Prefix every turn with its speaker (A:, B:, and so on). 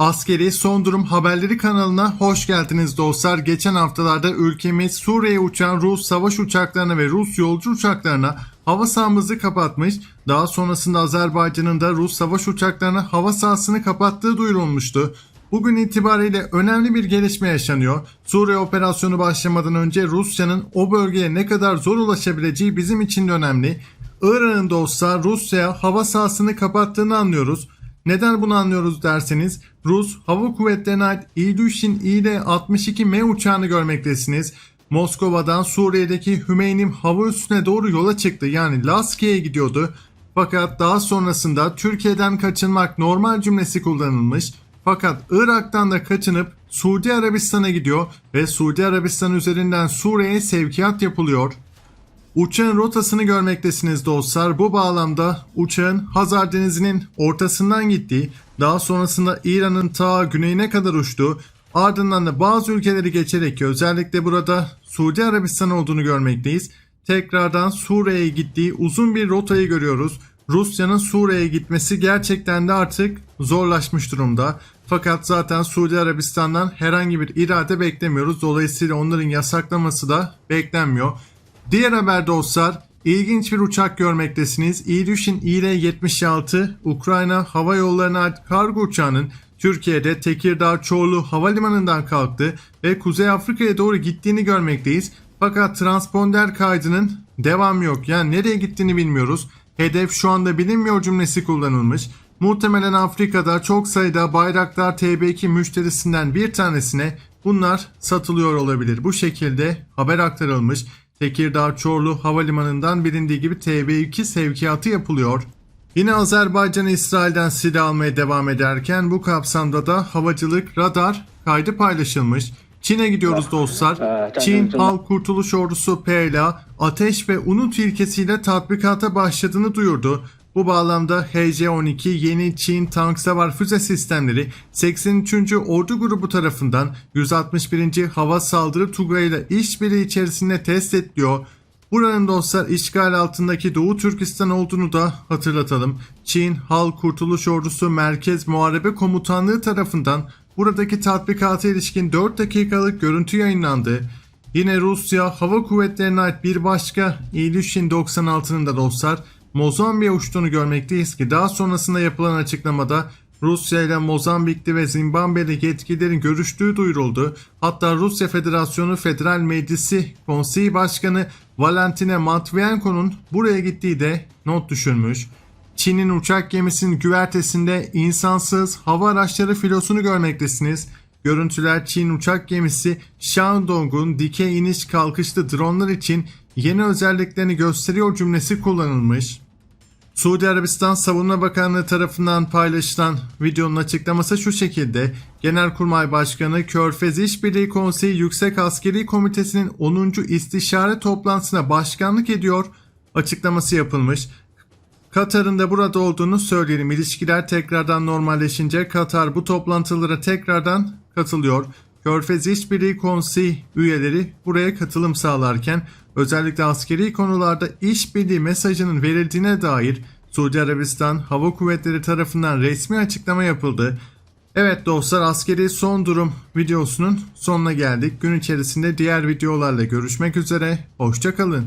A: Askeri Son Durum Haberleri kanalına hoş geldiniz dostlar. Geçen haftalarda ülkemiz Suriye'ye uçan Rus savaş uçaklarına ve Rus yolcu uçaklarına hava sahamızı kapatmış. Daha sonrasında Azerbaycan'ın da Rus savaş uçaklarına hava sahasını kapattığı duyurulmuştu. Bugün itibariyle önemli bir gelişme yaşanıyor. Suriye operasyonu başlamadan önce Rusya'nın o bölgeye ne kadar zor ulaşabileceği bizim için de önemli. Irak'ın olsa Rusya hava sahasını kapattığını anlıyoruz. Neden bunu anlıyoruz derseniz Rus Hava Kuvvetleri'ne ait İlyushin İL-62M uçağını görmektesiniz. Moskova'dan Suriye'deki Hümeynim hava üssüne doğru yola çıktı yani Laskiye'ye gidiyordu. Fakat daha sonrasında Türkiye'den kaçınmak normal cümlesi kullanılmış. Fakat Irak'tan da kaçınıp Suudi Arabistan'a gidiyor ve Suudi Arabistan üzerinden Suriye'ye sevkiyat yapılıyor. Uçağın rotasını görmektesiniz dostlar. Bu bağlamda uçağın Hazar Denizi'nin ortasından gittiği, daha sonrasında İran'ın ta güneyine kadar uçtuğu, ardından da bazı ülkeleri geçerek özellikle burada Suudi Arabistan olduğunu görmekteyiz. Tekrardan Suriye'ye gittiği uzun bir rotayı görüyoruz. Rusya'nın Suriye'ye gitmesi gerçekten de artık zorlaşmış durumda. Fakat zaten Suudi Arabistan'dan herhangi bir irade beklemiyoruz. Dolayısıyla onların yasaklaması da beklenmiyor. Diğer haber dostlar ilginç bir uçak görmektesiniz. İlyushin İL-76 Ukrayna Hava Yolları'na ait kargo uçağının Türkiye'de Tekirdağ Çorlu Havalimanı'ndan kalktı ve Kuzey Afrika'ya doğru gittiğini görmekteyiz. Fakat transponder kaydının devamı yok. Yani nereye gittiğini bilmiyoruz. Hedef şu anda bilinmiyor cümlesi kullanılmış. Muhtemelen Afrika'da çok sayıda Bayraktar TB2 müşterisinden bir tanesine bunlar satılıyor olabilir. Bu şekilde haber aktarılmış. Tekirdağ Çorlu Havalimanı'ndan bilindiği gibi TB2 sevkiyatı yapılıyor. Yine Azerbaycan İsrail'den silah almaya devam ederken bu kapsamda da havacılık radar kaydı paylaşılmış. Çin'e gidiyoruz dostlar. Çin Halk Kurtuluş Ordusu PLA ateş ve unut ilkesiyle tatbikata başladığını duyurdu. Bu bağlamda HC-12 yeni Çin tank savar füze sistemleri 83. Ordu Grubu tarafından 161. Hava Saldırı Tugayı ile işbirliği içerisinde test ediliyor. Buranın dostlar işgal altındaki Doğu Türkistan olduğunu da hatırlatalım. Çin Halk Kurtuluş Ordusu Merkez Muharebe Komutanlığı tarafından buradaki tatbikata ilişkin 4 dakikalık görüntü yayınlandı. Yine Rusya Hava Kuvvetleri'ne ait bir başka İlyushin 96'nın da dostlar Mozambik'e uçtuğunu görmekteyiz ki daha sonrasında yapılan açıklamada Rusya ile Mozambik'te ve Zimbabwe'de yetkililerin görüştüğü duyuruldu. Hatta Rusya Federasyonu Federal Meclisi Konseyi Başkanı Valentina Matvienko'nun buraya gittiği de not düşülmüş. Çin'in uçak gemisinin güvertesinde insansız hava araçları filosunu görmektesiniz. Görüntüler Çin uçak gemisi Shandong'un dikey iniş kalkışlı dronlar için yeni özelliklerini gösteriyor cümlesi kullanılmış. Suudi Arabistan Savunma Bakanlığı tarafından paylaşılan videonun açıklaması şu şekilde. Genelkurmay Başkanı Körfez İşbirliği Konseyi Yüksek Askeri Komitesi'nin 10. istişare toplantısına başkanlık ediyor açıklaması yapılmış. Katar'ın da burada olduğunu söyleyelim. İlişkiler tekrardan normalleşince Katar bu toplantılara tekrardan katılıyor. Körfez İşbirliği Konseyi üyeleri buraya katılım sağlarken özellikle askeri konularda işbirliği mesajının verildiğine dair Suudi Arabistan Hava Kuvvetleri tarafından resmi açıklama yapıldı. Evet dostlar askeri son durum videosunun sonuna geldik. Gün içerisinde diğer videolarla görüşmek üzere. Hoşçakalın.